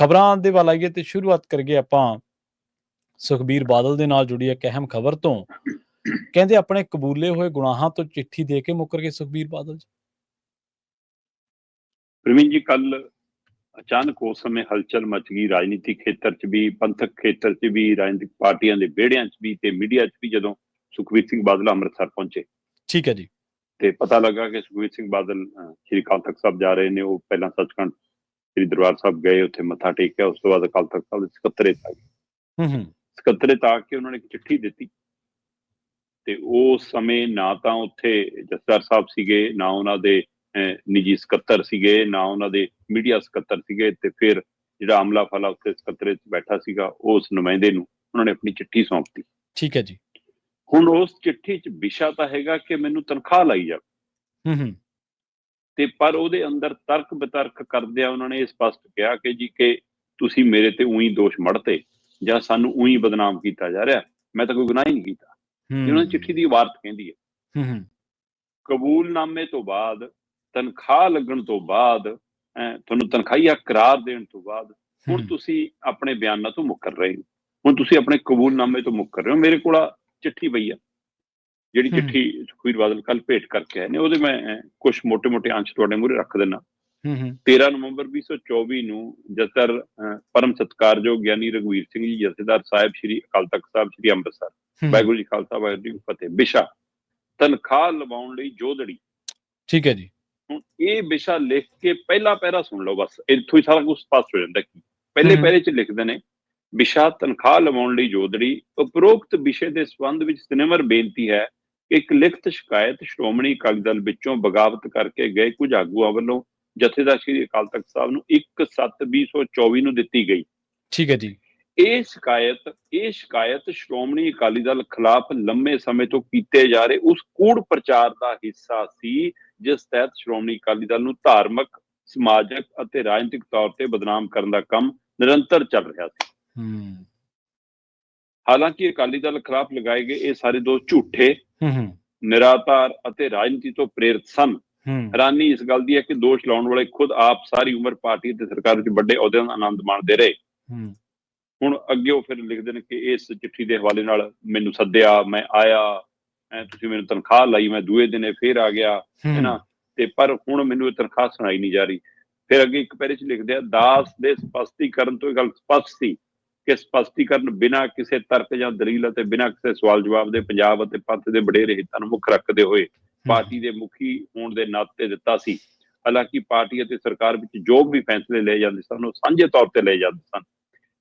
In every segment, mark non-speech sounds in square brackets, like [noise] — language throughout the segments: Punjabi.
ਖਬਰਾਂ ਦੇ ਵੱਲ ਆਈਏ ਤੇ ਸ਼ੁਰੂਆਤ ਕਰੀਏ ਆਪਾਂ ਸੁਖਬੀਰ ਬਾਦਲ ਦੇ ਨਾਲ ਜੁੜੀ ਇੱਕ ਅਹਿਮ ਖਬਰ ਤੋਂ। ਕਹਿੰਦੇ ਆਪਣੇ ਕਬੂਲੇ ਹੋਏ ਗੁਨਾਹਾਂ ਤੋਂ ਚਿੱਠੀ ਦੇ ਕੇ ਮੁੱਕਰ ਗਏ ਸੁਖਬੀਰ ਬਾਦਲ ਜੀ। ਪ੍ਰਵੀਨ ਜੀ ਕੱਲ ਅਚਾਨਕ ਉਸ ਸਮੇਂ ਹਲਚਲ ਮਚ ਗਈ। ਰਾਜਨੀਤਿਕ ਖੇਤਰ 'ਚ ਵੀ ਪੰਥਕ ਖੇਤਰ 'ਚ ਵੀ ਰਾਜਨੀਤਿਕ ਪਾਰਟੀਆਂ ਦੇ ਵਿਹੜਿਆਂ 'ਚ ਵੀ ਤੇ ਮੀਡੀਆ 'ਚ ਵੀ ਜਦੋਂ ਸੁਖਬੀਰ ਸਿੰਘ ਬਾਦਲ ਅੰਮ੍ਰਿਤਸਰ ਪਹੁੰਚੇ। ਠੀਕ ਹੈ ਜੀ। ਤੇ ਪਤਾ ਲੱਗਾ ਕਿ ਸੁਖਬੀਰ ਸਿੰਘ ਬਾਦਲ ਸ਼੍ਰੀ ਅਕਾਲ ਤਖਤ ਸਾਹਿਬ ਜਾ ਰਹੇ ਨੇ। ਉਹ ਪਹਿਲਾਂ ਸੱਚਖੰਡ ਸ਼੍ਰੀ ਦਰਬਾਰ ਸਾਹਿਬ ਗਏ ਉੱਥੇ ਮੱਥਾ ਟੇਕਿਆ ਉਸ ਤੋਂ ਬਾਅਦ ਅਕਾਲ ਤਖਤ ਸਾਹਿਬ ਦੇ ਸਕੱਤਰੇ ਆ ਗਏ। ਹੂੰ ਹੂੰ। ਸਕੱਤਰੇ ਆ ਕੇ ਉਹਨਾਂ ਨੇ ਇੱਕ ਚਿੱਠੀ ਦਿੱਤੀ ਤੇ ਉਸ ਸਮੇਂ ਨਾ ਤਾਂ ਉੱਥੇ ਜਸਦਾਰ ਸਾਹਿਬ ਸੀਗੇ ਨਾ ਉਹਨਾਂ ਦੇ ਨਿੱਜੀ ਸਕੱਤਰ ਸੀਗੇ ਨਾ ਉਹਨਾਂ ਦੇ ਮੀਡੀਆ ਸਕੱਤਰ ਸੀਗੇ ਤੇ ਫਿਰ ਜਿਹੜਾ ਅਮਲਾ ਫਲਾ ਉੱਥੇ ਸਕੱਤਰੇ 'ਚ ਬੈਠਾ ਸੀਗਾ ਉਸ ਨੁਮਾਇੰਦੇ ਨੂੰ ਉਹਨਾਂ ਨੇ ਆਪਣੀ ਚਿੱਠੀ ਸੌਂਪਤੀ ਠੀਕ ਹੈ ਜੀ। ਹੁਣ ਉਸ ਚਿੱਠੀ 'ਚ ਵਿਸ਼ਾ ਤਾਂ ਹੈਗਾ ਕਿ ਮੈਨੂੰ ਤਨਖਾਹ ਲਾਈ ਜਾ ਹੂੰ ਹੂੰ। ਤੇ ਪਰ ਉਹਦੇ ਅੰਦਰ ਤਰਕ ਬਿਤਰਕ ਕਰਦਿਆਂ ਉਹਨਾਂ ਨੇ ਇਹ ਸਪਸ਼ਟ ਕਿਹਾ ਕਿ ਜੀ ਕਿ ਤੁਸੀਂ ਮੇਰੇ ਤੇ ਉਹੀ ਦੋਸ਼ ਮੜਤੇ ਜਾਂ ਸਾਨੂੰ ਉਹੀ ਬਦਨਾਮ ਕੀਤਾ ਜਾ ਰਿਹਾ। ਮੈਂ ਤਾਂ ਕੋਈ ਗੁਨਾਹ ਹੀ ਨਹੀਂ ਕੀਤਾ। ਦੀ ਚਿੱਠੀ ਦੀ ਇਬਾਰਤ ਕਹਿੰਦੀ ਹੈ। ਹੂੰ ਹੂੰ। ਕਬੂਲਨਾਮੇ ਤੋਂ ਬਾਅਦ ਤਨਖਾਹ ਲੱਗਣ ਤੋਂ ਬਾਅਦ ਤੁਹਾਨੂੰ ਤਨਖਾਹੀਆ ਕਰਾਰ ਦੇਣ ਤੋਂ ਬਾਅਦ ਹੁਣ ਤੁਸੀਂ ਆਪਣੇ ਬਿਆਨਾਂ ਤੋਂ ਮੁੱਕਰ ਰਹੇ ਹੋ। ਹੁਣ ਤੁਸੀਂ ਆਪਣੇ ਕਬੂਲਨਾਮੇ ਤੋਂ ਮੁੱਕਰ ਰਹੇ ਹੋ। ਮੇਰੇ ਕੋਲ ਚਿੱਠੀ ਪਈ ਆ। ਜਿਹੜੀ ਚਿੱਠੀ ਸੁਖਵੀਰ ਬਾਦਲ ਕੱਲ ਭੇਟ ਕਰਕੇ ਆਏ ਨੇ ਉਹਦੇ ਮੈਂ ਕੁਝ ਮੋਟੇ ਮੋਟੇ ਅੰਸ਼ ਤੁਹਾਡੇ ਮੂਹਰੇ ਰੱਖ ਦਿੰਨਾ। ਹੂੰ ਹੂੰ। 13 ਨਵੰਬਰ 2024 ਨੂੰ ਜਤਰ ਪਰਮ ਸਤਕਾਰਯੋਗ ਗਿਆਨੀ ਰਗਵੀਰ ਸਿੰਘ ਜੀ ਜਥੇਦਾਰ ਸਾਹਿਬ ਸ੍ਰੀ ਅਕਾਲ ਤਖਤ ਸਾਹਿਬ ਸ੍ਰੀ ਅੰਮ੍ਰਿਤਸਰ ਵਾਹਿਗੁਰੂ ਜੀ ਖਾਲਸਾ ਵਾਹਿਗੁਰੂ ਜੀ ਫਤਿਹ ਵਿਸ਼ਾ ਤਨਖਾਹ ਲਵਾਉਣ ਲਈ ਜੋਧੜੀ ਠੀਕ ਹੈ ਜੀ। ਹੁਣ ਇਹ ਵਿਸ਼ਾ ਲਿਖ ਕੇ ਪਹਿਲਾ ਪੈਰਾ ਸੁਣ ਲਓ ਬਸ ਇੱਥੋਂ ਹੀ ਸਾਰਾ ਕੁਝ ਸਪਸ਼ਟ ਹੋ ਜਾਂਦਾ ਪਹਿਲੇ ਪੈਰੇ 'ਚ ਲਿਖਦੇ ਨੇ ਵਿਸ਼ਾ ਤਨਖਾਹ ਲਵਾਉਣ ਲਈ ਜੋਧੜੀ ਉਪਰੋਕਤ ਵਿਸ਼ੇ ਦੇ ਸੰਬੰਧ ਵਿੱਚ ਸਿਨੇਮਰ ਬੇਨਤੀ ਹੈ ਇੱਕ ਲਿਖਤ ਸ਼ਿਕਾਇਤ ਸ਼੍ਰੋਮਣੀ ਅਕਾਲੀ ਦਲ ਵਿੱਚੋਂ ਬਗਾਵਤ ਕਰਕੇ ਗਏ ਕੁਝ ਆਗੂਆਂ ਵੱਲੋਂ ਜਥੇਦਾਰ ਸ੍ਰੀ ਅਕਾਲ ਤਖਤ ਸਾਹਿਬ ਨੂੰ 1/7/2024 ਨੂੰ ਦਿੱਤੀ ਗਈ। ਠੀਕ ਹੈ ਜੀ। ਇਹ ਸ਼ਿਕਾਇਤ ਇਹ ਸ਼ਿਕਾਇਤ ਸ਼੍ਰੋਮਣੀ ਅਕਾਲੀ ਦਲ ਖਿਲਾਫ ਲੰਮੇ ਸਮੇਂ ਤੋਂ ਕੀਤੇ ਜਾ ਰਹੇ ਉਸ ਕੂੜ ਪ੍ਰਚਾਰ ਦਾ ਹਿੱਸਾ ਸੀ ਜਿਸ ਤਹਿਤ ਸ਼੍ਰੋਮਣੀ ਅਕਾਲੀ ਦਲ ਨੂੰ ਧਾਰਮਿਕ ਸਮਾਜਿਕ ਅਤੇ ਰਾਜਨੀਤਿਕ ਤੌਰ ਤੇ ਬਦਨਾਮ ਕਰਨ ਦਾ ਕੰਮ ਨਿਰੰਤਰ ਚੱਲ ਰਿਹਾ ਸੀ। ਹੂੰ। ਹਾਲਾਂਕਿ ਅਕਾਲੀ ਦਲ ਖਿਲਾਫ ਲਗਾਏ ਗਏ ਇਹ ਸਾਰੇ ਦੋਸ਼ ਝੂਠੇ ਹੂੰ ਨਿਰਾਧਾਰ ਅਤੇ ਰਾਜਨੀਤੀ ਤੋਂ ਪ੍ਰੇਰਿਤ ਸਨ। ਹੈਰਾਨੀ ਇਸ ਗੱਲ ਦੀ ਹੈ ਕਿ ਦੋਸ਼ ਲਾਉਣ ਵਾਲੇ ਖੁਦ ਆਪ ਸਾਰੀ ਉਮਰ ਪਾਰਟੀ ਤੇ ਸਰਕਾਰ ਵਿੱਚ ਵੱਡੇ ਅਹੁਦਿਆਂ ਦਾ ਆਨੰਦ ਮਾਣਦੇ ਰਹੇ। ਹੁਣ ਅੱਗੇ ਉਹ ਫਿਰ ਲਿਖਦੇ ਨੇ ਕਿ ਇਸ ਚਿੱਠੀ ਦੇ ਹਵਾਲੇ ਨਾਲ ਮੈਨੂੰ ਸੱਦਿਆ ਮੈਂ ਆਇਆ ਐ ਤੁਸੀਂ ਮੈਨੂੰ ਤਨਖਾਹ ਲਾਈ ਮੈਂ ਦੂਏ ਦਿਨੇ ਫੇਰ ਆ ਗਿਆ ਹੈ। ਨਾ ਤੇ ਪਰ ਹੁਣ ਮੈਨੂੰ ਇਹ ਤਨਖਾਹ ਸੁਣਾਈ ਨਹੀਂ ਜਾ ਰਹੀ। ਫਿਰ ਅੱਗੇ ਇੱਕ ਪੈਰੇ ਚ ਲਿਖਦੇ ਆ ਦਾਸ ਦੇ ਸਪਸ਼ਟੀਕਰਨ ਤੋਂ ਇਹ ਗੱਲ ਸਪਸ਼ਟ ਸੀ ਕਿ ਸਪਸ਼ਟੀਕਰਨ ਬਿਨਾਂ ਕਿਸੇ ਤਰਕ ਜਾਂ ਦਲੀਲ ਅਤੇ ਬਿਨਾਂ ਕਿਸੇ ਸਵਾਲ ਜਵਾਬ ਦੇ ਪੰਜਾਬ ਅਤੇ ਪੰਥ ਦੇ ਵਡੇਰੇ ਹਿੱਤਾਂ ਨੂੰ ਮੁੱਖ ਰੱਖਦੇ ਹੋਏ ਪਾਰਟੀ ਦੇ ਮੁਖੀ ਹੋਣ ਦੇ ਨਾਤੇ ਦਿੱਤਾ ਸੀ। ਹਾਲਾਂਕਿ ਪਾਰਟੀ ਅਤੇ ਸਰਕਾਰ ਵਿੱਚ ਜੋ ਵੀ ਫੈਸਲੇ ਲਏ ਜਾਂਦੇ ਸਨ ਉਹ ਸਾਂਝੇ ਤੌਰ ਤੇ ਲਏ ਜਾਂਦੇ ਸਨ।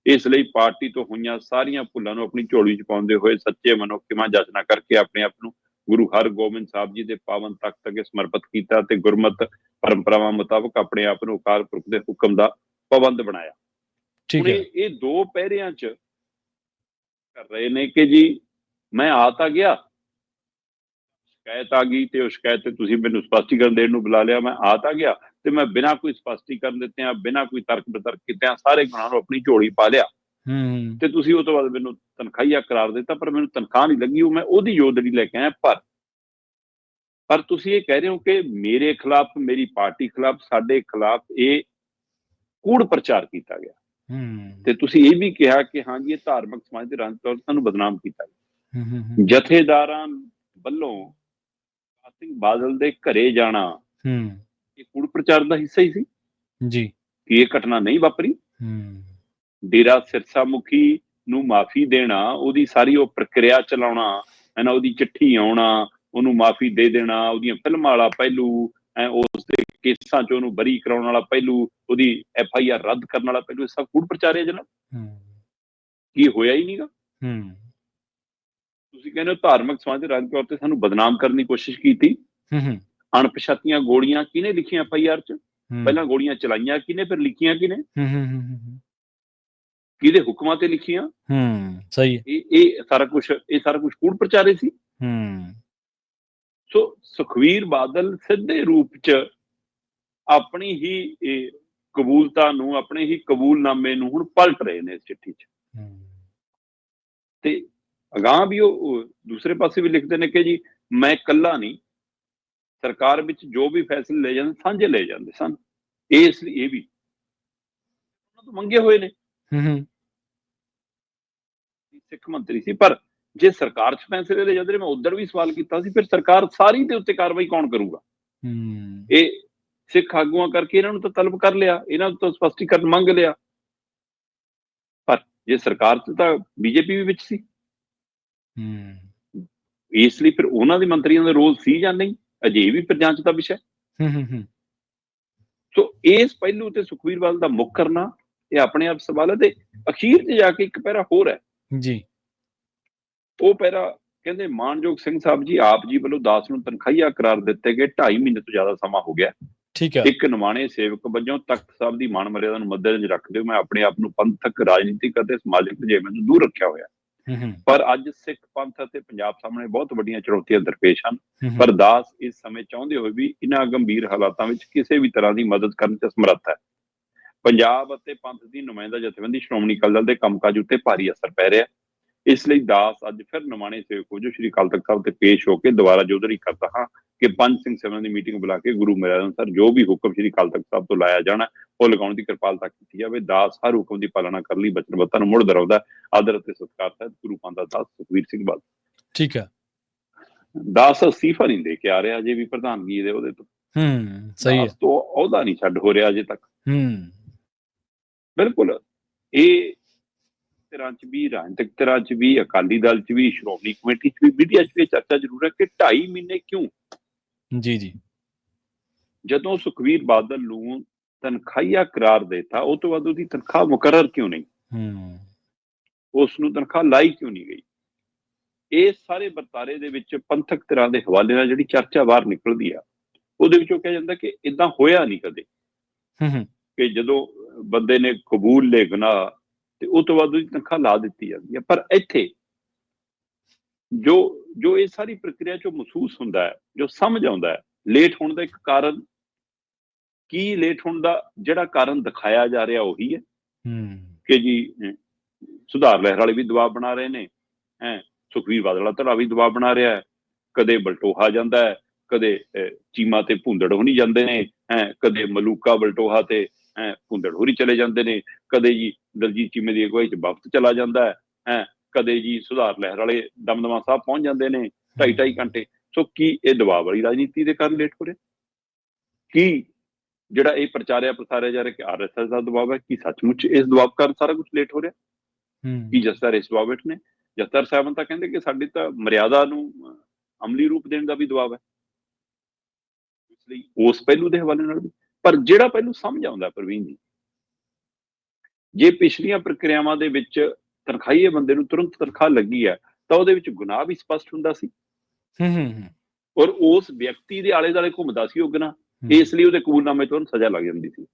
ਇਸ ਲਈ ਪਾਰਟੀ ਤੋਂ ਹੋਈਆਂ ਸਾਰੀਆਂ ਭੁੱਲਾਂ ਨੂੰ ਆਪਣੀ ਝੋਲੀ 'ਚ ਪਾਉਂਦੇ ਹੋਏ ਸੱਚੇ ਮਨੋਂ ਕਿਮਾ ਜਾਚਨਾ ਕਰਕੇ ਆਪਣੇ ਆਪ ਨੂੰ ਗੁਰੂ ਹਰਗੋਬਿੰਦ ਸਾਹਿਬ ਜੀ ਦੇ ਪਾਵਨ ਤਖਤ ਅੱਗੇ ਸਮਰਪਿਤ ਕੀਤਾ ਤੇ ਗੁਰਮਤ ਪਰੰਪਰਾਵਾਂ ਮੁਤਾਬਕ ਆਪਣੇ ਆਪ ਨੂੰ ਅਕਾਲ ਪੁਰਖ ਦੇ ਹੁਕਮ ਦਾ ਪਾਬੰਦ ਬਣਾਇਆ। ਠੀਕ ਹੈ। ਇਹ ਦੋ ਪਹਿਰਿਆਂ 'ਚ ਕਰ ਰਹੇ ਨੇ ਕਿ ਜੀ ਮੈਂ ਆ ਤਾਂ ਗਿਆ ਸ਼ਿਕਾਇਤ ਆ ਗਈ ਤੇ ਉਹ ਸ਼ਿਕਾਇਤ ਤੇ ਤੁਸੀਂ ਮੈਨੂੰ ਸਪਸ਼ਟੀਕਰਨ ਦੇਣ ਨੂੰ ਬੁਲਾ ਲਿਆ ਮੈਂ ਆ ਤਾਂ ਗਿਆ ਤੇ ਮੈਂ ਬਿਨਾਂ ਕੋਈ ਸਪਸ਼ਟੀਕਰਨ ਦਿੱਤਿਆਂ ਬਿਨਾਂ ਕੋਈ ਤਰਕ ਬਿਤਰਕ ਕੀਤਿਆਂ ਸਾਰੇ ਗੁਨਾਹਾਂ ਨੂੰ ਆਪਣੀ ਝੋਲੀ ਪਾ ਲਿਆ। ਹੂੰ ਤੇ ਤੁਸੀਂ ਉਹ ਤੋਂ ਬਾਅਦ ਮੈਨੂੰ ਤਨਖਾਹੀਆ ਕਰਾਰ ਦਿੱਤਾ ਪਰ ਮੈਨੂੰ ਤਨਖਾਹ ਨਹੀਂ ਲੱਗੀ ਉਹ ਮੈਂ ਉਹਦੀ ਯੋਦੜੀ ਲੈ ਕੇ ਆਇਆ ਪਰ ਪਰ ਤੁਸੀਂ ਇਹ ਕਹਿ ਰਹੇ ਹੋ ਕਿ ਮੇਰੇ ਖਿਲਾਫ ਮੇਰੀ ਪਾਰਟੀ ਖਿਲਾਫ ਸਾਡੇ ਖਿਲਾਫ ਇਹ ਕੂੜ ਪ੍ਰਚਾਰ ਕੀਤਾ ਗਿਆ। ਤੇ ਤੁਸੀਂ ਇਹ ਵੀ ਕਿਹਾ ਕਿ ਹਾਂ ਜੀ ਇਹ ਧਾਰਮਿਕ ਸਮਾਜ ਦੇ ਰੰਗ ਤੌਰ ਸਾਨੂੰ ਬਦਨਾਮ ਕੀਤਾ ਗਿਆ। ਹੂੰ ਹੂੰ ਜਥੇਦਾਰਾਂ ਵੱਲੋਂ ਸਿੰਘ ਬਾਦਲ ਦੇ ਘਰੇ ਜਾਣਾ ਹੂੰ। ਇਹ ਕੂੜ ਪ੍ਰਚਾਰ ਦਾ ਹਿੱਸਾ ਹੀ ਸੀ? ਜੀ। ਕਿ ਇਹ ਘਟਨਾ ਨਹੀਂ ਵਾਪਰੀ? ਹੂੰ। ਡੇਰਾ ਸਿਰਸਾ ਮੁਖੀ ਨੂੰ ਮਾਫੀ ਦੇਣਾ ਉਹਦੀ ਸਾਰੀ ਉਹ ਪ੍ਰਕਿਰਿਆ ਚਲਾਉਣਾ ਹੈ ਨਾ ਉਹਦੀ ਚਿੱਠੀ ਆਉਣਾ ਉਹਨੂੰ ਮਾਫੀ ਦੇ ਦੇਣਾ ਉਹਦੀਆਂ ਫਿਲਮਾਂ ਵਾਲਾ ਪਹਿਲੂ ਐ ਉਸ ਦੇ ਕੇਸਾਂ 'ਚ ਉਹਨੂੰ ਬਰੀ ਕਰਾਉਣ ਵਾਲਾ ਪਹਿਲੂ ਉਹਦੀ ਐਫ ਆਈ ਆਰ ਰੱਦ ਕਰਨ ਵਾਲਾ ਪਹਿਲੂ ਇਹ ਸਭ ਕੂੜ ਪ੍ਰਚਾਰ ਹੈ ਜਨਾਬ। ਹੂੰ। ਕੀ ਹੋਇਆ ਹੀ ਨਹੀਂਗਾ ਹੂੰ। ਤੁਸੀਂ ਕਹਿੰਦੇ ਹੋ ਧਾਰਮਿਕ ਸਮਾਜ ਦੇ ਰਾਜ ਤੌਰ ਤੇ ਸਾਨੂੰ ਬਦਨਾਮ ਕਰਨ ਦੀ ਕੋਸ਼ਿਸ਼ ਕੀਤੀ। ਹੂੰ ਹੂੰ। ਅਣਪਛਾਤੀਆਂ ਗੋਲੀਆਂ ਕਿਹਨੇ ਲਿਖੀਆਂ ਐਫ ਆਈ ਆਰ 'ਚ? ਪਹਿਲਾਂ ਗੋਲੀਆਂ ਚਲਾਈਆਂ ਕਿਹਨੇ ਫਿਰ ਲਿਖੀਆਂ ਕਿਹਨੇ? ਹੂੰ ਹੂੰ ਹੂੰ ਹੂੰ ਕਿਹਦੇ ਹੁਕਮਾਂ ਤੇ ਲਿਖੀਆਂ? ਹੂੰ ਸਹੀ ਹੈ। ਇਹ ਇਹ ਸਾਰਾ ਕੁਝ ਇਹ ਸਾਰਾ ਕੁਝ ਕੂੜ ਪ੍ਰਚਾਰੇ ਸੀ। ਹੂੰ। ਸੋ ਸੁਖਵੀਰ ਬਾਦਲ ਸਿੱਧੇ ਰੂਪ ਚ ਆਪਣੀ ਹੀ ਇਹ ਕਬੂਲਤਾ ਨੂੰ ਆਪਣੇ ਹੀ ਕਬੂਲਨਾਮੇ ਨੂੰ ਹੁਣ ਪਲਟ ਰਹੇ ਨੇ ਇਸ ਚਿੱਠੀ 'ਚ। ਤੇ ਅਗਾਹ ਵੀ ਉਹ ਦੂਸਰੇ ਪਾਸੇ ਵੀ ਲਿਖਦੇ ਨੇ ਕਿ ਜੀ ਮੈਂ ਇਕੱਲਾ ਨਹੀਂ ਸਰਕਾਰ ਵਿੱਚ ਜੋ ਵੀ ਫੈਸਲੇ ਲਏ ਜਾਂਦੇ ਸਾਂਝੇ ਲਏ ਜਾਂਦੇ ਸਨ। ਇਸ ਲਈ ਇਹ ਵੀ ਉਹਨਾਂ ਤੋਂ ਮੰਗੇ ਹੋਏ ਨੇ। ਹੂੰ ਹੂੰ। ਸਿੱਖ ਮੰਤਰੀ ਸੀ ਪਰ ਜੇ ਸਰਕਾਰ 'ਚ ਫੈਸਲੇ ਲੈ ਜਾਂਦੇ ਨੇ ਮੈਂ ਉਧਰ ਵੀ ਸਵਾਲ ਕੀਤਾ ਸੀ ਫਿਰ ਸਰਕਾਰ ਸਾਰੀ ਦੇ ਉੱਤੇ ਕਾਰਵਾਈ ਕੌਣ ਕਰੂਗਾ? ਹੂੰ। ਇਹ ਸਿੱਖ ਆਗੂਆਂ ਕਰਕੇ ਇਹਨਾਂ ਨੂੰ ਤਾਂ ਤਲਬ ਕਰ ਲਿਆ ਇਹਨਾਂ ਤੋਂ ਸਪਸ਼ਟੀਕਰਨ ਮੰਗ ਲਿਆ। ਪਰ ਜੇ ਸਰਕਾਰ 'ਚ ਤਾਂ ਬੀਜੇਪੀ ਵੀ ਵਿੱਚ ਸੀ। ਹੂੰ। ਇਸ ਲਈ ਫਿਰ ਉਹਨਾਂ ਦੇ ਮੰਤਰੀਆਂ ਦਾ ਰੋਲ ਸੀ ਜਾਂ ਨਹੀਂ ਅਜੇ ਵੀ ਫਿਰ ਜਾਂਚ ਦਾ ਵਿਸ਼ਾ ਹੈ। ਹੂੰ ਸੋ ਇਸ ਪਹਿਲੂ ਤੇ ਸੁਖਵੀਰ ਬਾਦਲ ਦਾ ਮੁੱਖ ਕਰਨਾ ਇਹ ਆਪਣੇ ਆਪ ਸਵਾਲ ਹੈ ਤੇ ਅਖੀਰ 'ਚ ਜਾ ਕੇ ਇੱਕ ਪੈਰਾ ਹੋਰ ਹੈ। ਜੀ। ਉਹ ਪੈਰਾ ਕਹਿੰਦੇ ਮਾਨਯੋਗ ਸਿੰਘ ਸਾਹਿਬ ਜੀ ਆਪ ਜੀ ਵੱਲੋਂ ਦਾਸ ਨੂੰ ਤਨਖਾਹੀਆ ਕਰਾਰ ਦਿੱਤੇ ਗਏ 2.5 ਮਹੀਨੇ ਤੋਂ ਜ਼ਿਆਦਾ ਸਮਾਂ ਹੋ ਗਿਆ। ਠੀਕ ਹੈ। ਇੱਕ ਨਿਮਾਣੇ ਸੇਵਕ ਵਜੋਂ ਤਖਤ ਸਾਹਿਬ ਦੀ ਮਾਨ ਮਰਿਆਦਾ ਨੂੰ ਮੱਦੇਨਜ਼ਰ ਰੱਖਦੇ ਹੋਏ ਮੈਂ ਆਪਣੇ ਆਪ ਨੂੰ ਪੰਥਕ ਰਾਜਨੀਤਿਕ ਅਤੇ ਸਮਾਜਿਕ ਜੇਵੇਂ ਤੋਂ ਦੂਰ ਰੱਖਿਆ ਹੋਇਆ। ਹੂੰ ਹੂੰ। ਪਰ ਅੱਜ ਸਿੱਖ ਪੰਥ ਅਤੇ ਪੰਜਾਬ ਸਾਹਮਣੇ ਬਹੁਤ ਵੱਡੀਆਂ ਚੁਣੌਤੀਆਂ ਦਰਪੇਸ਼ ਹਨ। ਹੂੰ, ਹੂੰ, ਪਰ ਦਾਸ ਇਸ ਸਮੇਂ ਚਾਹੁੰਦੇ ਹੋਏ ਵੀ ਇਹਨਾਂ ਗੰਭੀਰ ਹਾਲਾਤਾਂ ਵਿੱਚ ਕਿਸੇ ਵੀ ਤਰ੍ਹਾਂ ਦੀ ਮਦਦ ਕਰਨ 'ਚ ਸਮਰੱਥ ਹੈ। ਪੰਜਾਬ ਅਤੇ ਪੰਥ ਦੀ ਨੁਮਾਇੰਦਾ ਜਥੇਬੰਦੀ ਸ਼੍ਰੋਮਣੀ ਅਕਾਲੀ ਦਲ ਦੇ ਕੰਮਕਾਜ ਉੱਤੇ ਭਾਰੀ ਅਸਰ ਪੈ ਰਿਹਾ ਹੈ। ਇਸ ਲਈ ਦਾਸ ਅੱਜ ਫਿਰ ਨਿਮਾਣੇ ਸੇਵਕ ਵਜੋਂ ਸ਼੍ਰੀ ਤਖਤ ਸਾਹਿਬ ਤੇ ਪੇਸ਼ ਹੋ ਕੇ ਦੁਬਾਰਾ ਜੋਦਰੀ ਕਰਦਾ ਹਾਂ ਕਿ ਪੰਜ ਸਿੰਘ ਸਭਾ ਦੀ ਮੀਟਿੰਗ ਬੁਲਾ ਕੇ ਗੁਰੂ ਮਰਿਆਦਾ ਅਨੁਸਾਰ ਜੋ ਵੀ ਹੁਕਮ ਸ਼੍ਰੀ ਤਖਤ ਸਾਹਿਬ ਤੋਂ ਲਾਇਆ ਜਾਣਾ ਉਹ ਲਗਾਉਣ ਦੀ ਕਿਰਪਾਲਤਾ ਕੀਤੀ ਜਾਵੇ। ਦਾਸ ਹਰ ਹੁਕਮ ਦੀ ਪਾਲਣਾ ਕਰਨ ਲਈ ਬਚਨਬੱਧਤਾ ਨੂੰ ਮੁੜ ਦਰਾਉਂਦਾ। ਆਦਰ ਅਤੇ ਸਤਿਕਾਰ ਸਹਿਤ ਗੁਰੂ ਪੰਥ ਦਾ ਦਾਸ ਸੁਖਵੀਰ ਸਿੰਘ ਬਾਦਲ। ਠੀਕ ਹੈ। ਦਾਸ ਅਸਤੀਫਾ ਨਹੀਂ ਦੇ ਕੇ ਆ ਰਿਹਾ ਅਜੇ ਵੀ ਪ੍ਰਧਾਨਗੀ ਦੇ ਉਹਦੇ ਤੋਂ। ਹੂੰ ਸਹੀ ਹੈ। ਤੋਂ ਅਹੁਦਾ ਨਹੀਂ ਛੱਡ ਹੋ ਰਿਹਾ ਅਜੇ ਤੱਕ। ਹੂੰ। ਬਿਲਕੁਲ। ਇਹ ਤਰ੍ਹਾਂ ਚ ਵੀ ਰਾਜਨੀਤਿਕ ਤਰ੍ਹਾਂ ਚ ਵੀ ਅਕਾਲੀ ਦਲ ਚ ਵੀ ਸ਼੍ਰੋਮਣੀ ਕਮੇਟੀ ਚ ਵੀ ਮੀਡੀਆ ਚ ਵੀ ਚਰਚਾ ਜ਼ਰੂਰ ਹੈ ਕਿ 2.5 ਮਹੀਨੇ ਕਿਉਂ? ਜੀ ਜੀ। ਜਦੋਂ ਸੁਖਵੀਰ ਬਾਦਲ ਨੂੰ ਤਨਖਾਹੀਆ ਕਰਾਰ ਦੇਤਾ ਉਹ ਤੋਂ ਬਾਅਦ ਉਹਦੀ ਤਨਖਾਹ ਮੁਕਰਰ ਕਿਉਂ ਨਹੀਂ? ਹੂੰ। ਉਸ ਨੂੰ ਤਨਖਾਹ ਲਾਈ ਕਿਉਂ ਨਹੀਂ ਗਈ? ਇਹ ਸਾਰੇ ਵਰਤਾਰੇ ਦੇ ਵਿੱਚ ਪੰਥਕ ਤਰ੍ਹਾਂ ਦੇ ਹਵਾਲੇ ਨਾਲ ਜਿਹੜੀ ਚਰਚਾ ਬਾਹਰ ਨਿਕਲਦੀ ਆ ਉਹਦੇ ਵਿੱਚੋਂ ਕਿਹਾ ਜਾਂਦਾ ਕਿ ਇਦਾਂ ਹੋਇਆ ਨਹੀਂ ਕਦੇ। ਹੂੰ ਹੂੰ। ਕਿ ਜਦੋਂ ਬੰਦੇ ਨੇ ਕਬੂਲ ਲੇ ਗੁਨਾਹ ਤੇ ਉਹ ਤੋਂ ਬਾਅਦ ਉਹਦੀ ਤਨਖਾਹ ਲਾ ਦਿੱਤੀ ਜਾਂਦੀ ਹੈ। ਪਰ ਇੱਥੇ ਜੋ ਜੋ ਇਹ ਸਾਰੀ ਪ੍ਰਕਿਰਿਆ ਚੋਂ ਮਹਿਸੂਸ ਹੁੰਦਾ ਹੈ ਜੋ ਸਮਝ ਆਉਂਦਾ ਹੈ ਲੇਟ ਹੋਣ ਦਾ ਇੱਕ ਕਾਰਨ ਕੀ ਲੇਟ ਹੋਣ ਦਾ ਜਿਹੜਾ ਕਾਰਨ ਦਿਖਾਇਆ ਜਾ ਰਿਹਾ ਉਹੀ ਹੈ। ਹੂੰ। ਕਿ ਜੀ ਸੁਧਾਰ ਲਹਿਰ ਵਾਲੇ ਵੀ ਦਬਾਅ ਬਣਾ ਰਹੇ ਨੇ ਹੈ ਸੁਖਵੀਰ ਬਾਦਲ ਧੜਾ ਵੀ ਦਬਾਅ ਬਣਾ ਰਿਹਾ ਹੈ। ਕਦੇ ਬਲਟੋਹਾ ਜਾਂਦਾ ਹੈ ਕਦੇ ਚੀਮਾ ਤੇ ਭੁੰਦੜ ਹੋਣੀ ਜਾਂਦੇ ਨੇ ਹੈ ਕਦੇ ਮਲੂਕਾ ਬਲਟੋਹਾ ਤੇ ਹੈ ਭੁੰਦੜ ਹੋਰੀ ਚਲੇ ਜਾਂਦੇ ਨੇ ਕਦੇ ਜੀ ਦਲਜੀਤ ਚੀਮੇ ਦੀ ਅਗਵਾਈ ਚ ਵਕਤ ਚਲਾ ਜਾਂਦਾ ਹੈ ਹੈ ਕਦੇ ਜੀ ਸੁਧਾਰ ਲਹਿਰ ਵਾਲੇ ਦਮਦਮਾ ਸਾਹਿਬ ਪਹੁੰਚ ਜਾਂਦੇ ਨੇ ਢਾਈ ਢਾਈ ਘੰਟੇ। ਸੋ ਕੀ ਇਹ ਦਬਾਅ ਵਾਲੀ ਰਾਜਨੀਤੀ ਦੇ ਕਾਰਨ ਲੇਟ ਹੋ ਰਿਹਾ? ਕੀ ਜਿਹੜਾ ਇਹ ਪ੍ਰਚਾਰਿਆ ਪ੍ਰਸਾਰਿਆ ਜਾ ਰਿਹਾ ਕਿ ਆਰਐਸਐਸ ਦਾ ਦਬਾਅ ਹੈ ਕੀ ਸੱਚਮੁੱਚ ਇਸ ਦਬਾਅ ਕਾਰਨ ਸਾਰਾ ਕੁਝ ਲੇਟ ਹੋ ਰਿਹਾ? ਹੂੰ। ਕੀ ਜਸਦਰ ਇਸ ਦਬਾਅ ਨੇ? ਜਸਦਰ ਸਾਹਿਬਾਨ ਤਾਂ ਕਹਿੰਦੇ ਕਿ ਸਾਡੀ ਤਾਂ ਮਰਿਆਦਾ ਨੂੰ ਅਮਲੀ ਰੂਪ ਦੇਣ ਦਾ ਵੀ ਦਬਾਅ ਹੈ। ਇਸ ਲਈ ਉਸ ਪਹਿਲੂ ਦੇ ਹਵਾਲੇ ਨਾਲ ਵੀ ਪਰ ਜਿਹੜਾ ਪਹਿਲੂ ਸਮਝ ਆਉਂਦਾ ਪ੍ਰਵੀਨ ਜੀ ਜੇ ਪਿਛਲੀਆਂ ਪ੍ਰਕਿਰਿਆਵਾਂ ਦੇ ਵਿੱਚ ਤਨਖਾਹੀਏ ਬੰਦੇ ਨੂੰ ਤੁਰੰਤ ਤਨਖਾਹ ਲੱਗੀ ਹੈ ਤਾਂ ਉਹਦੇ ਵਿੱਚ ਗੁਨਾਹ ਵੀ ਸਪਸ਼ਟ ਹੁੰਦਾ ਸੀ। ਹੂੰ ਹੂੰ ਹੂੰ। ਔਰ ਉਸ ਵਿਅਕਤੀ ਦੇ ਆਲੇ ਦੁਆਲੇ ਘੁੰਮਦਾ ਸੀ ਉਹ ਗੁਨਾਹ। ਇਸ ਲਈ ਉਹਦੇ ਕਬੂਲਨਾਮੇ ਤੋਂ ਸਜ਼ਾ ਲੱਗ ਜਾਂਦੀ ਸੀ।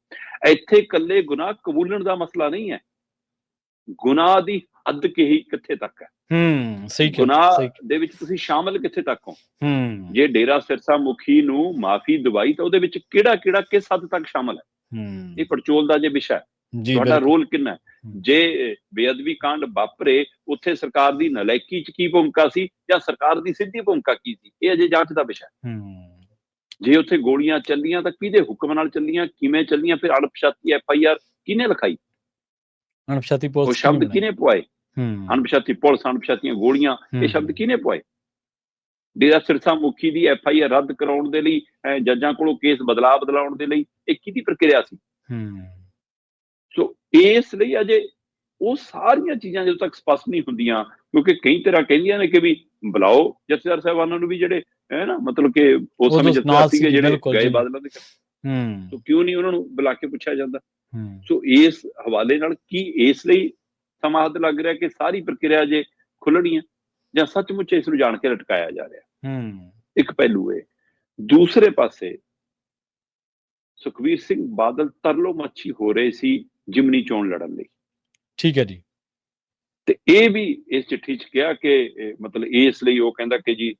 ਇੱਥੇ ਇਕੱਲੇ ਗੁਨਾਹ ਕਬੂਲਣ ਦਾ ਮਸਲਾ ਨਹੀਂ ਹੈ। ਗੁਨਾਹ ਦੀ ਹੱਦ ਕਿਹੀ ਕਿੱਥੇ ਤੱਕ ਹੈ। ਹੂੰ ਸਹੀ ਕਿਹਾ ਗੁਨਾਹ। ਦੇ ਵਿੱਚ ਤੁਸੀਂ ਸ਼ਾਮਲ ਕਿੱਥੇ ਤੱਕ ਹੋ? ਹੂੰ। ਜੇ ਡੇਰਾ ਸਿਰਸਾ ਮੁਖੀ ਨੂੰ ਮਾਫੀ ਦਵਾਈ ਤਾਂ ਉਹਦੇ ਵਿੱਚ ਕਿਹੜਾ ਕਿਹੜਾ ਕਿਸ ਹੱਦ ਤੱਕ ਸ਼ਾਮਲ ਹੈ? ਹੂੰ। ਇਹ ਪੜਚੋਲ ਦਾ ਜੇ ਵਿਸ਼ਾ ਹੈ ਤੁਹਾਡਾ। ਰੋਲ ਕਿੰਨਾ ਹੈ। ਜੇ ਬੇਅਦਬੀ ਕਾਂਡ ਵਾਪਰੇ ਉੱਥੇ ਸਰਕਾਰ ਦੀ ਨਲਾਇਕੀ ਚ ਕੀ ਭੂਮਿਕਾ ਸੀ ਜਾਂ ਸਰਕਾਰ ਦੀ ਸਿੱਧੀ ਭੂਮਿਕਾ ਕੀ ਸੀ? ਇਹ ਅਜੇ ਜਾਂਚ ਦਾ ਵਿਸ਼ਾ ਹੈ। ਹੂੰ। ਜੇ ਉੱਥੇ ਗੋਲੀਆਂ ਚੱਲੀਆਂ ਤਾਂ ਕਿਹਦੇ ਹੁਕਮ ਨਾਲ ਚੱਲੀਆਂ ਕਿਵੇਂ ਚੱਲੀਆਂ ਫਿਰ ਅਣਪਛਾਤੀ ਐਫ ਆਈ ਆਰ ਕਿਹਨੇ ਲਿਖਾਈ? ਅਣਪਛਾਤੀ ਉਹ ਪੁਲਿਸ ਸ਼ਬਦ ਕਿਹਨੇ ਪਵਾਏ ਹੂੰ ਅਣਪਛਾਤੀ ਪੁਲਿਸ ਅਣਪਛਾਤੀਆਂ ਗੋਲੀਆਂ। ਇਹ ਸ਼ਬਦ ਕਿਹਨੇ ਪਵਾਏ ਡੇਰਾ ਸਿਰਸਾ ਮੁਖੀ ਦੀ ਐਫ ਆਈ ਆਰ ਰੱਦ ਕਰਾਉਣ ਦੇ ਲਈ ਜੱਜਾਂ ਕੋਲੋਂ ਕੇਸ ਬਦਲਾ ਬਦਲਾਉਣ ਦੇ ਲਈ ਇਹ ਕਿਹਦੀ ਪ੍ਰਕਿਰਿਆ ਸੀ? ਹੂੰ। ਸੋ ਇਸ ਲਈ ਅਜੇ ਉਹ ਸਾਰੀਆਂ ਚੀਜ਼ਾਂ ਜਦੋਂ ਤੱਕ ਸਪਸ਼ਟ ਨਹੀਂ ਹੁੰਦੀਆਂ ਕਿਉਂਕਿ ਕਈ ਤਰ੍ਹਾਂ ਕਹਿੰਦੀਆਂ ਨੇ ਕਿ ਵੀ ਬੁਲਾਓ ਜਥੇਦਾਰ ਸਾਹਿਬਾਨਾਂ ਨੂੰ ਵੀ ਜਿਹੜੇ ਹੈ ਨਾ ਮਤਲਬ ਕਿ ਉਸ ਸਮੇਂ ਜਥੇਦਾਰ ਸੀਗੇ ਜਿਹੜੇ ਗਏ। ਬਾਦਲਾਂ ਦੇ ਹੂੰ। ਸੋ ਕਿਉਂ ਨਹੀਂ ਉਹਨਾਂ ਨੂੰ ਬੁਲਾ ਕੇ ਪੁੱਛਿਆ ਜਾਂਦਾ? ਸੋ ਇਸ ਹਵਾਲੇ ਨਾਲ ਕੀ ਇਸ ਲਈ ਸਮਾਂ ਹੱਦ ਲੱਗ ਰਿਹਾ ਕਿ ਸਾਰੀ ਪ੍ਰਕਿਰਿਆ ਜੇ ਖੁੱਲਣੀ ਹੈ ਜਾਂ ਸੱਚਮੁੱਚ ਇਸ ਨੂੰ ਜਾਣ ਕੇ ਲਟਕਾਇਆ ਜਾ ਰਿਹਾ। ਹੂੰ। ਇੱਕ ਪਹਿਲੂ ਹੈ ਦੂਸਰੇ ਪਾਸੇ ਸੁਖਵੀਰ ਸਿੰਘ ਬਾਦਲ ਤਰਲੋ ਮੱਛੀ ਹੋ ਰਹੇ ਸੀ ਜਿਮਨੀ ਚੋਣ ਲੜਨ ਲਈ। ਠੀਕ ਹੈ ਜੀ। ਤੇ ਇਹ ਵੀ ਇਸ ਚਿੱਠੀ 'ਚ ਕਿਹਾ ਕਿ ਮਤਲਬ ਇਸ ਲਈ ਉਹ ਕਹਿੰਦਾ ਕਿ ਜੀ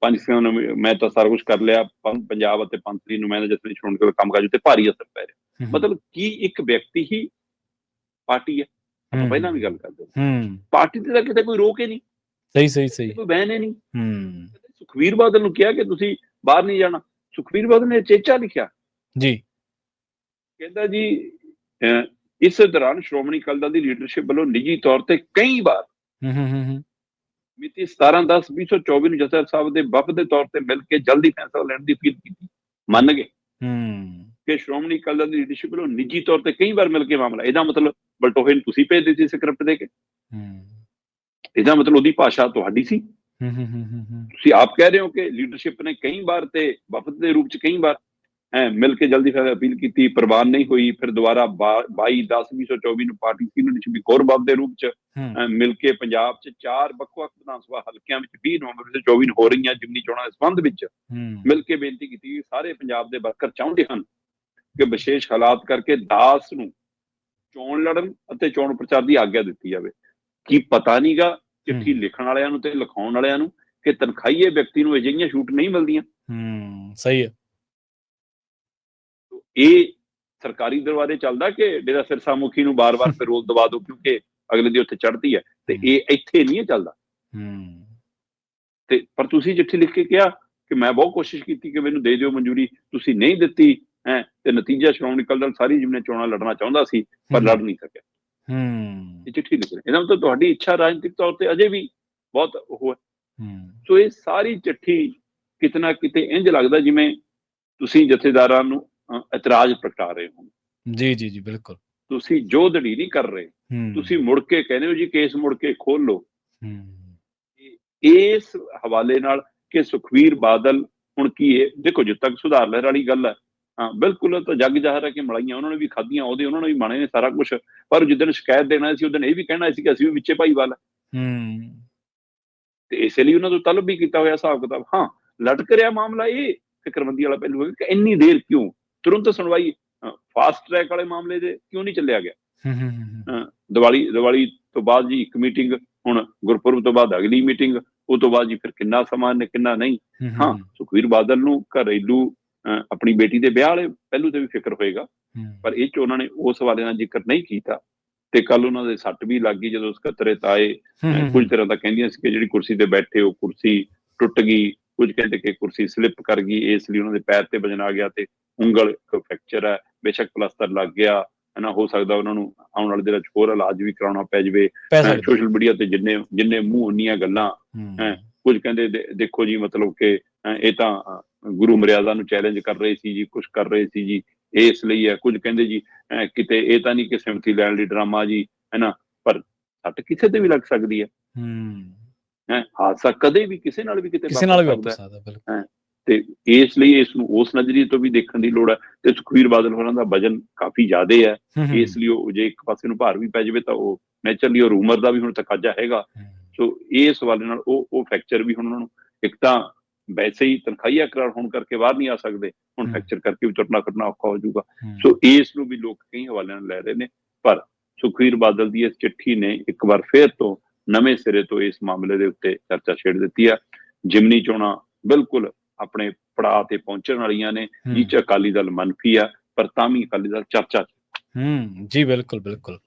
ਪੰਜ ਸਿੰਘ ਨੂੰ ਮੈਂ ਤਾਂ ਸਾਰਾ ਕੁਝ ਕਰ ਲਿਆ ਪੰਜਾਬ ਅਤੇ ਪੰਥ ਦੀ ਨੁਮਾਇੰਦਾ ਜਥੇਬੰਦੀ ਦੀ ਚੋਣ ਕੇ ਕੰਮਕਾਜ ਉੱਤੇ ਭਾਰੀ ਅਸਰ ਪੈ ਰਿਹਾ। ਮਤਲਬ ਕੀ ਇੱਕ ਵਿਅਕਤੀ ਹੀ ਪਾਰਟੀ ਹੈ? ਆਪਾਂ ਪਹਿਲਾਂ ਵੀ ਗੱਲ ਕਰਦੇ ਹਾਂ। ਪਾਰਟੀ ਤੇ ਤਾਂ ਕਿਤੇ ਕੋਈ ਰੋਕ ਹੀ ਨਹੀਂ। ਸਹੀ ਸਹੀ ਸਹੀ। ਕੋਈ ਬੈਨ ਹੀ ਨਹੀਂ। ਹੂੰ। ਸੁਖਵੀਰ ਬਾਦਲ ਨੂੰ ਕਿਹਾ ਕਿ ਤੁਸੀਂ ਬਾਹਰ ਨਹੀਂ ਜਾਣਾ। ਸੁਖਵੀਰ ਬਾਦਲ ਨੇ ਚੇਚਾ ਲਿਖਿਆ। ਜੀ। ਕਹਿੰਦਾ ਜੀ ਇਸ ਦੌਰਾਨ ਸ਼੍ਰੋਮਣੀ ਅਕਾਲੀ ਦਲ ਦੀ ਲੀਡਰਸ਼ਿਪ ਵੱਲੋਂ ਨਿੱਜੀ ਤੌਰ ਤੇ ਕਈ ਵਾਰ ਹੂੰ ਹੂੰ ਹੂੰ ਮਿਤੀ 17/10/2024 ਨੂੰ ਜਥੇਦਾਰ ਸਾਹਿਬ ਦੇ ਵਫਦ ਦੇ ਤੌਰ ਤੇ ਮਿਲ ਕੇ ਜਲਦੀ ਫੈਸਲਾ ਲੈਣ ਦੀ ਅਪੀਲ ਕੀਤੀ। ਮੰਨ ਗਏ। ਹੂੰ। ਕਿ ਸ਼੍ਰੋਮਣੀ ਅਕਾਲੀ ਦਲ ਦੀ ਲੀਡਰਸ਼ਿਪ ਵੱਲੋਂ ਨਿੱਜੀ ਤੌਰ ਤੇ ਕਈ ਵਾਰ ਮਿਲ ਕੇ ਮਾਮਲਾ। ਇਹਦਾ ਮਤਲਬ ਬਲਟੋਹੇ ਨੂੰ ਤੁਸੀਂ ਭੇਜ ਦਿੱਤੀ ਸਕ੍ਰਿਪਟ ਦੇ ਕੇ। ਹੂੰ। ਇਹਦਾ ਮਤਲਬ ਉਹਦੀ ਭਾਸ਼ਾ ਤੁਹਾਡੀ ਸੀ। ਹੂੰ ਹੂੰ ਹੂੰ ਤੁਸੀਂ ਆਪ ਕਹਿ ਰਹੇ ਹੋ ਕਿ ਲੀਡਰਸ਼ਿਪ ਨੇ ਕਈ ਵਾਰ ਤੇ ਵਫਦ ਦੇ ਰੂਪ ਚ ਕਈ ਵਾਰ ਐ ਮਿਲ ਕੇ ਜਲਦੀ ਫੈਸਲਾ ਅਪੀਲ ਕੀਤੀ ਪ੍ਰਵਾਨ ਨਹੀਂ ਹੋਈ ਫਿਰ ਦੁਬਾਰਾ 22 10 2024 ਨੂੰ ਪਾਰਟੀ ਸੀਨੀਅਰ ਵੀ ਗੌਰਵ ਦੇ ਰੂਪ ਚ ਮਿਲ ਕੇ ਪੰਜਾਬ 'ਚ ਚਾਰ ਵੱਖ-ਵੱਖ ਵਿਧਾਨ ਸਭਾ ਹਲਕਿਆਂ ਵਿੱਚ 20 ਨਵੰਬਰ 2024 ਨੂੰ ਹੋ ਰਹੀਆਂ ਜਿਮਨੀ ਚੋਣਾਂ ਦੇ ਸੰਬੰਧ ਵਿੱਚ ਮਿਲ ਕੇ ਬੇਨਤੀ ਕੀਤੀ ਸਾਰੇ ਪੰਜਾਬ ਦੇ ਵਰਕਰ ਚਾਹੁੰਦੇ ਹਨ ਕਿ ਵਿਸ਼ੇਸ਼ ਹਾਲਾਤ ਕਰਕੇ ਦਾਸ ਨੂੰ ਚੋਣ ਲੜਨ ਅਤੇ ਚੋਣ ਪ੍ਰਚਾਰ ਦੀ ਆਗਿਆ ਦਿੱਤੀ ਜਾਵੇ। ਕੀ ਪਤਾ ਨਹੀਂਗਾ ਚਿੱਠੀ। ਲਿਖਣ ਵਾਲਿਆਂ ਨੂੰ ਤੇ ਲਿਖਾਉਣ ਵਾਲਿਆਂ ਨੂੰ ਕਿ ਤਨਖਾਹੀਏ ਵਿਅਕਤੀ ਨੂੰ ਅਜਿਹੀਆਂ ਛੂਟ ਨਹੀਂ ਮਿਲਦੀਆਂ? ਹੂੰ ਸਹੀ ਹੈ। ਇਹ ਸਰਕਾਰੀ ਦਰਬਾਰੇ ਚੱਲਦਾ ਕਿ ਡੇਰਾ ਸਿਰਸਾ ਮੁਖੀ ਨੂੰ ਬਾਰ-ਬਾਰ [laughs] ਪੈਰੋਲ ਦਵਾ ਦਿਓ ਕਿਉਂਕਿ ਅਗਲੇ ਦੀ ਉੱਥੇ ਚੜ੍ਹਦੀ ਹੈ ਤੇ ਇਹ ਇੱਥੇ ਨਹੀਂ ਚੱਲਦਾ। ਹੂੰ। ਤੇ ਪਰ ਤੁਸੀਂ ਚਿੱਠੀ ਲਿਖ ਕੇ ਕਿਹਾ ਕਿ ਮੈਂ ਬਹੁਤ ਕੋਸ਼ਿਸ਼ ਕੀਤੀ ਕਿ ਮੈਨੂੰ ਦੇ ਦਿਓ ਮਨਜ਼ੂਰੀ ਤੁਸੀਂ ਨਹੀਂ ਦਿੱਤੀ ਹੈ ਤੇ ਨਤੀਜਾ ਸ਼੍ਰੋਮਣੀ ਅਕਾਲੀ ਦਲ ਸਾਰੀ ਜਿਮਨੇ ਚੋਣਾਂ ਲੜਨਾ ਚਾਹੁੰਦਾ ਸੀ ਪਰ ਲੜ ਨਹੀਂ ਸਕਿਆ। ਹੂੰ। ਇਹ ਚਿੱਠੀ ਲਿਖ ਰਹੇ। ਇਹਦਾ ਮਤਲਬ ਤੁਹਾਡੀ ਇੱਛਾ ਰਾਜਨੀਤਿਕ ਤੌਰ ਤੇ ਅਜੇ ਵੀ ਬਹੁਤ ਉਹ ਹੈ। ਹੂੰ। ਸੋ ਇਹ ਸਾਰੀ ਚਿੱਠੀ ਕਿਤਨਾ ਕਿਤੇ ਇੰਜ ਲੱਗਦਾ ਜਿਵੇਂ ਤੁਸੀਂ ਜਥੇਦਾਰਾਂ ਨੂੰ ਇਤਰਾਜ਼ ਪ੍ਰਗਟਾ ਰਹੇ ਹੋ ਜੀ ਜੀ ਜੀ ਬਿਲਕੁਲ। ਤੁਸੀਂ ਜੋ ਦੜੀ ਨਹੀਂ ਕਰ ਰਹੇ। ਤੁਸੀਂ ਮੁੜ ਕੇ ਕਹਿੰਦੇ ਹੋ ਜੀ ਕੇਸ ਮੁੜ ਕੇ ਖੋਲ ਲਓ। ਇਸ ਹਵਾਲੇ ਨਾਲ ਕਿ ਸੁਖਵੀਰ ਬਾਦਲ ਹੁਣ ਕੀ ਹੈ ਦੇਖੋ ਜਿੱਦ ਤੱਕ ਸੁਧਾਰ ਲਹਿਰ ਵਾਲੀ ਗੱਲ ਹੈ ਹਾਂ ਬਿਲਕੁਲ ਤਾਂ ਜੱਗ ਜ਼ਾਹਰ ਹੈ ਕਿ ਮਲਾਈਆਂ ਉਹਨਾਂ ਨੇ ਵੀ ਖਾਧੀਆਂ ਉਹਦੇ ਉਹਨਾਂ ਨੇ ਵੀ ਮਾਣੇ ਨੇ ਸਾਰਾ ਕੁਝ ਪਰ ਜਿੱਦਣ ਸ਼ਿਕਾਇਤ ਦੇਣਾ ਸੀ ਉਦੋਂ ਇਹ ਵੀ ਕਹਿਣਾ ਸੀ ਕਿ ਅਸੀਂ ਵੀ ਵਿੱਚੇ ਭਾਈਵਾਲ ਹੈ ਹੂੰ ਤੇ ਇਸੇ ਲਈ ਉਹਨਾਂ ਤੋਂ ਤਲਬ ਵੀ ਕੀਤਾ ਹੋਇਆ ਹਿਸਾਬ ਕਿਤਾਬ। ਹਾਂ ਲਟਕ ਰਿਹਾ ਮਾਮਲਾ ਇਹ ਫਿਕਰਮੰਦੀ ਵਾਲਾ ਪਹਿਲੂ ਹੈ ਕਿ ਇੰਨੀ ਦੇਰ ਕਿਉਂ? ਤੁਰੰਤ ਸੁਣਵਾਈ ਫਾਸਟ ਟਰੈਕ ਵਾਲੇ ਮਾਮਲੇ ਦੇ ਕਿਉਂ ਨਹੀਂ ਚੱਲਿਆ ਗਿਆ? ਹੂੰ ਹੂੰ ਦੀਵਾਲੀ ਦੀਵਾਲੀ ਤੋਂ ਬਾਅਦ ਜੀ ਇੱਕ ਮੀਟਿੰਗ ਹੁਣ ਗੁਰਪੁਰਬ ਤੋਂ ਬਾਅਦ ਅਗਲੀ ਮੀਟਿੰਗ ਉਹ ਤੋਂ ਬਾਅਦ ਜੀ ਫਿਰ ਕਿੰਨਾ ਸਮਾਂ ਨੇ ਕਿੰਨਾ ਨਹੀਂ। ਹੂੰ ਸੁਖਵੀਰ ਬਾਦਲ ਨੂੰ ਘਰੇਲੂ ਆਪਣੀ ਬੇਟੀ ਦੇ ਵਿਆਹ ਵਾਲੇ ਪਹਿਲੂ ਤੇ ਵੀ ਫਿਕਰ ਹੋਏਗਾ। ਪਰ ਇਹ ਚ ਉਹਨਾਂ ਨੇ ਉਸ ਹਵਾਲੇ ਨਾਲ ਜ਼ਿਕਰ ਨਹੀਂ ਕੀਤਾ ਤੇ ਕੱਲ ਉਹਨਾਂ ਦੇ ਸੱਟ ਵੀ ਲੱਗ ਗਈ ਜਦੋਂ ਸਕੱਤਰੇ ਤਾਏ ਅਹ, ਕੁਝ ਤਰ੍ਹਾਂ ਦਾ ਕਹਿੰਦੀਆਂ ਸੀ ਕਿ ਜਿਹੜੀ ਕੁਰਸੀ ਤੇ ਬੈਠੇ ਉਹ ਕੁਰਸੀ ਟੁੱਟ ਗਈ ਕੁਝ ਕਹਿੰਦੇ ਕਿ ਕੁਰਸੀ ਸਲਿੱਪ ਕਰ ਗਈ ਇਸ ਲਈ ਉਹਨਾਂ ਦੇ ਪੈਰ ਤੇ ਵਜਨ ਆ ਗਿਆ ਤੇ ਉਂਗਲ ਫ੍ਰੈਕਚਰ ਹੈ ਬੇਸ਼ੱਕ ਪਲਸਤਰ ਲੱਗ ਗਿਆ ਹਨਾ ਹੋ ਸਕਦਾ ਉਹਨਾਂ ਨੂੰ ਆਉਣ ਵਾਲੇ ਦਿਨਾਂ ਚ ਹੋਰ ਇਲਾਜ ਵੀ ਕਰਾਉਣਾ ਪੈ ਜਾਵੇ। ਸੋਸ਼ਲ ਮੀਡੀਆ ਤੇ ਜਿੰਨੇ ਜਿੰਨੇ ਮੂੰਹ ਉਨੀਆਂ ਗੱਲਾਂ। ਕੁਝ ਕਹਿੰਦੇ ਦੇਖੋ ਜੀ ਮਤਲਬ ਕਿ ਇਹ ਤਾਂ ਗੁਰੂ ਮਰਿਆਦਾ ਨੂੰ ਚੈਲੰਜ ਕਰ ਰਹੇ ਸੀ ਜੀ ਕੁਝ ਕਰ ਰਹੇ ਸੀ ਜੀ ਇਹ ਇਸ ਲਈ ਹੈ ਕੁਝ ਕਹਿੰਦੇ ਜੀ ਕਿਤੇ ਇਹ ਤਾਂ ਨਹੀਂ ਕਿ ਸਿਮਤੀ ਲੈਣ ਲਈ ਡਰਾਮਾ ਜੀ ਹੈਨਾ ਪਰ ਸੱਟ ਕਿਸੇ ਤੇ ਵੀ ਲੱਗ ਸਕਦੀ ਹੈ। ਹੂੰ। ਹੈ ਹਾਦਸਾ ਕਦੇ ਵੀ ਕਿਸੇ ਨਾਲ ਵੀ ਕਿਤੇ ਕਿਸੇ ਨਾਲ ਵੀ ਵਾਪਰ ਸਕਦਾ ਬਿਲਕੁਲ। ਹੈ। ਤੇ ਇਸ ਲਈ ਇਸ ਨੂੰ ਉਸ ਨਜ਼ਰੀਏ ਤੋਂ ਵੀ ਦੇਖਣ ਦੀ ਲੋੜ ਹੈ ਤੇ ਸੁਖਵੀਰ ਬਾਦਲ ਹੋਰਾਂ ਦਾ ਵਜਨ ਕਾਫੀ ਜ਼ਿਆਦਾ ਹੈ। ਇਸ ਲਈ ਉਹ ਜੇ ਇੱਕ ਪਾਸੇ ਨੂੰ ਭਾਰ ਵੀ ਪੈ ਜਾਵੇ ਤਾਂ ਉਹ ਨੇਚਰਲੀ ਉਹ ਰੂਮਰ ਦਾ ਵੀ ਹੁਣ ਤਕਾਜ਼ਾ ਹੈਗਾ। ਸੋ ਇਸ ਹਵਾਲੇ ਨਾਲ ਉਹ ਉਹ ਫ੍ਰੈਕਚਰ ਵੀ ਹੁਣ ਉਹਨਾਂ ਨੂੰ ਇੱਕ ਤਾਂ ਵੈਸੇ ਹੀ ਤਨਖਾਹੀਆ ਕਰਾਰ ਹੋਣ ਕਰਕੇ ਬਾਹਰ ਨਹੀਂ ਆ ਸਕਦੇ। ਹੁਣ ਹਮ। ਫ੍ਰੈਕਚਰ ਕਰਕੇ ਵੀ ਤੁਰਨਾ ਫਿਰਨਾ ਔਖਾ ਹੋ ਜਾਊਗਾ। ਸੋ ਇਸ ਨੂੰ ਵੀ ਲੋਕ ਕਈ ਹਵਾਲਿਆਂ ਨਾਲ ਲੈ ਰਹੇ ਨੇ। ਪਰ ਸੁਖਵੀਰ ਬਾਦਲ ਦੀ ਇਸ ਚਿੱਠੀ ਨੇ ਇੱਕ ਵਾਰ ਫੇਰ ਤੋਂ ਨਵੇਂ ਸਿਰੇ ਤੋਂ ਇਸ ਮਾਮਲੇ ਦੇ ਉੱਤੇ ਚਰਚਾ ਛੇੜ ਦਿੱਤੀ ਹੈ ਜਿਮਨੀ ਚੋਣਾਂ ਬਿਲਕੁਲ ਆਪਣੇ ਪੜਾਅ ਤੇ ਪਹੁੰਚਣ ਵਾਲੀਆਂ ਨੇ। ਜਿਹ 'ਚ ਅਕਾਲੀ ਦਲ ਮੰਨਫੀ ਆ ਪਰ ਤਾਂ ਵੀ ਅਕਾਲੀ ਦਲ ਚਰਚਾ ਹੂੰ ਜੀ ਬਿਲਕੁਲ ਬਿਲਕੁਲ।